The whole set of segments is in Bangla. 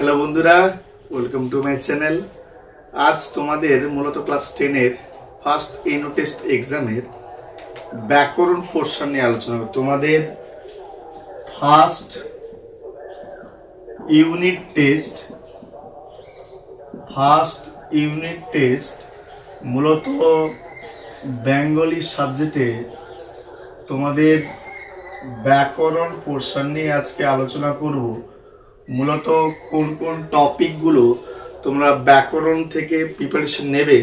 হ্যালো বন্ধুরা ওয়েলকাম টু মাই চ্যানেল আজ তোমাদের মূলত ক্লাস টেনের ফার্স্ট ইউনো টেস্ট এক্সামের ব্যাকরণ পোর্শন নিয়ে আলোচনা তোমাদের first unit test first unit test মূলত বেঙ্গলি সাবজেক্টে তোমাদের ব্যাকরণ পোর্শন নিয়ে আজকে আলোচনা করব। মূলত কোন কোন টপিকগুলো তোমরা ব্যাকরণ থেকে প্রিপারেশন নেবে,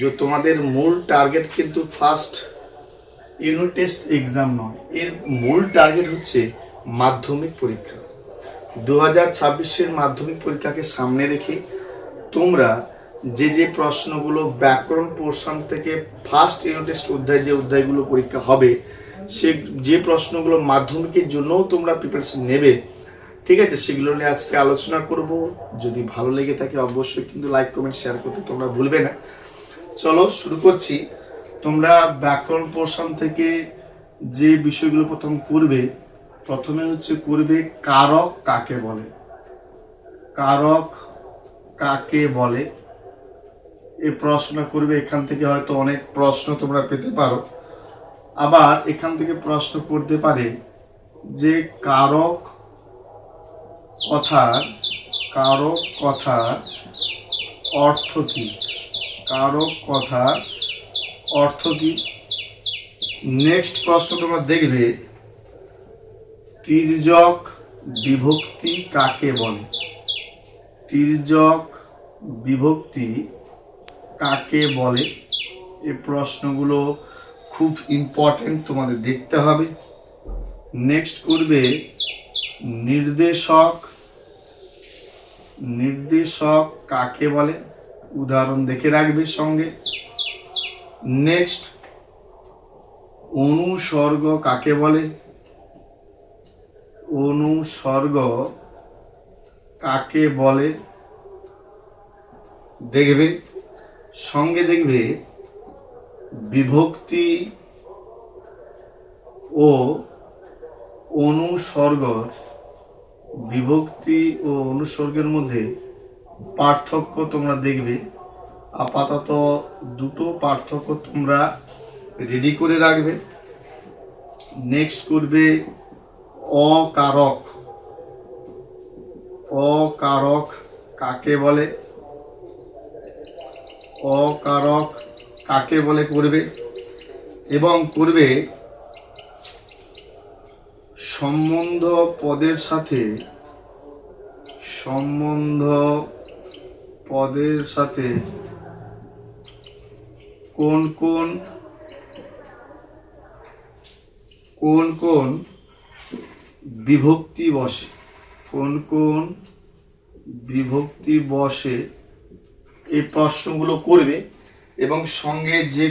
যে তোমাদের মূল টার্গেট কিন্তু ফার্স্ট ইউনিট টেস্ট এক্সাম নয়। এর মূল টার্গেট হচ্ছে মাধ্যমিক পরীক্ষা। দু হাজার ছাব্বিশের মাধ্যমিক পরীক্ষাকে সামনে রেখে তোমরা যে যে প্রশ্নগুলো ব্যাকরণ পোর্শন থেকে ফার্স্ট ইউনিট টেস্ট অধ্যায় যে অধ্যায়গুলো পরীক্ষা হবে, সে যে প্রশ্নগুলো মাধ্যমিকের জন্যও তোমরা প্রিপারেশন নেবে ঠিক আছে, সেগুলো নিয়ে আজকে আলোচনা করব। যদি ভালো লেগে থাকে অবশ্যই কিন্তু লাইক, কমেন্ট শেয়ার করতে তোমরা ভুলবে না। চলো শুরু করছি। তোমরা ব্যাকরণ পোর্শন থেকে যে বিষয়গুলো প্রথম করবে, প্রথমে হচ্ছে করবে কারক কাকে বলে। কারক কাকে বলে? এই প্রশ্নটা করবে, এখান থেকে হয়তো অনেক প্রশ্ন তোমরা পেতে পারো। আবার এখান থেকে প্রশ্ন করতে পারে যে কারক কথার কারক কথার অর্থ কি? কারক কথার অর্থ কি? নেক্সট প্রশ্ন তোমরা দেখবে, তির্যক বিভক্তি কাকে বলে? তির্যক বিভক্তি কাকে বলে? এই প্রশ্নগুলো খুব ইম্পর্টেন্ট তোমাদের দেখতে হবে। নেক্সট করবে, নির্দেশক নির্দেশক কাকে বলে? উদাহরণ দেখে রাখবে সঙ্গে। নেক্সট অনুসর্গ কাকে বলে? অনুসর্গ কাকে বলে? দেখবে, সঙ্গে দেখবে বিভক্তি ও অনুসর্গ বিভক্তি ও অনুসর্গের মধ্যে পার্থক্য তোমরা দেখবে। আপাতত দুটো পার্থক্য তোমরা রেডি করে রাখবে। নেক্সট করবে অকারক। অকারক কাকে বলে? অকারক কাকে বলে করবে? এবং করবে সম্বন্ধ পদের সাথে, সম্বন্ধ পদের সাথে কোন কোন কোন কোন বিভক্তি বসে, কোন কোন বিভক্তি বসে, এই প্রশ্নগুলো করবে এবং সঙ্গে যে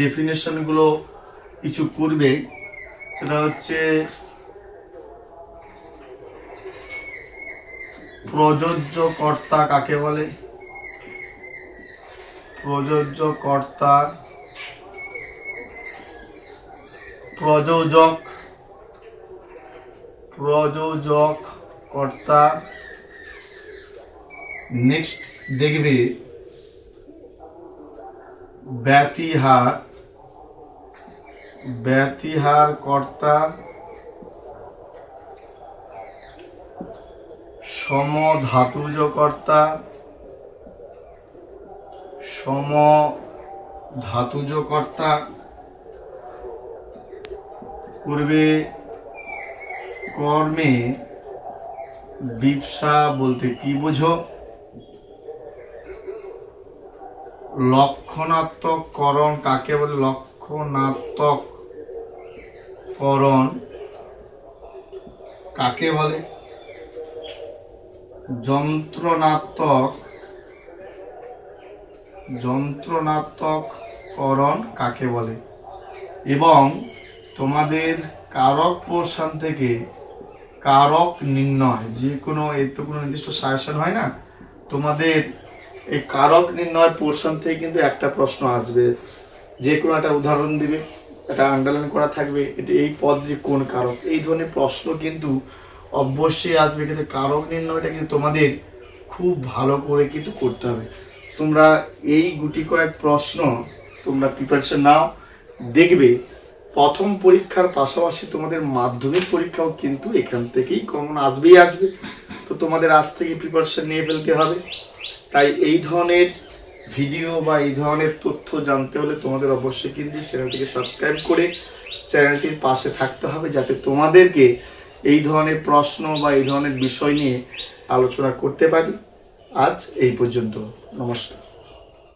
ডেফিনেশনগুলো কিছু করবে, সেটা হচ্ছে প্রযোজ্য কর্তা কাকে বলে? প্রযোজ্য কর্তা প্রযোজক প্রযোজক কর্তা নেক্সট দেখবে ব্যতিহার ব্যতিহার কর্তা সমধাতুজ কর্তা সম ধাতুজ কর্তা পূর্বে কর্মে বিপসা বলতে কি বুঝো? লক্ষণাত্মক করণ কাকে বলে? লক্ষণাত্মক করণ কাকে বলে? যন্ত্রণাত্মক যন্ত্রণাত্মক করণ কাকে বলে? এবং তোমাদের কারক পোর্শন থেকে কারক নির্ণয়, যে কোনো এর তো কোনো নির্দিষ্ট সাজেশন হয় না, তোমাদের এই কারক নির্ণয় পোর্শন থেকে কিন্তু একটা প্রশ্ন আসবে। যে কোনো একটা উদাহরণ দিবে এটা আন্ডারলাইন করা থাকবে, এটা এই পদটি কোন কারক? এই ধরনের প্রশ্ন কিন্তু অবশ্যই আসবে, কিন্তু কারক নির্ণয়টা কিন্তু তোমাদের খুব ভালো করে কিন্তু করতে হবে। তোমরা এই গুটি কয়েক প্রশ্ন তোমরা প্রিপারেশন নাও, দেখবে প্রথম পরীক্ষার পাশাপাশি তোমাদের মাধ্যমিক পরীক্ষাও কিন্তু এখান থেকেই কমন আসবেই আসবে। তো তোমাদের আজ থেকে প্রিপারেশন নিয়ে ফেলতে হবে। তাই এই ধরনের ভিডিও বা এই ধরনের তথ্য জানতে হলে তোমাদের অবশ্যই কিন্তু চ্যানেলটিকে সাবস্ক্রাইব করে চ্যানেলটির পাশে থাকতে হবে, যাতে তোমাদেরকে এই ধরনের প্রশ্ন বা এই ধরনের বিষয় নিয়ে আলোচনা করতে পারি। আজ এই পর্যন্ত। নমস্কার।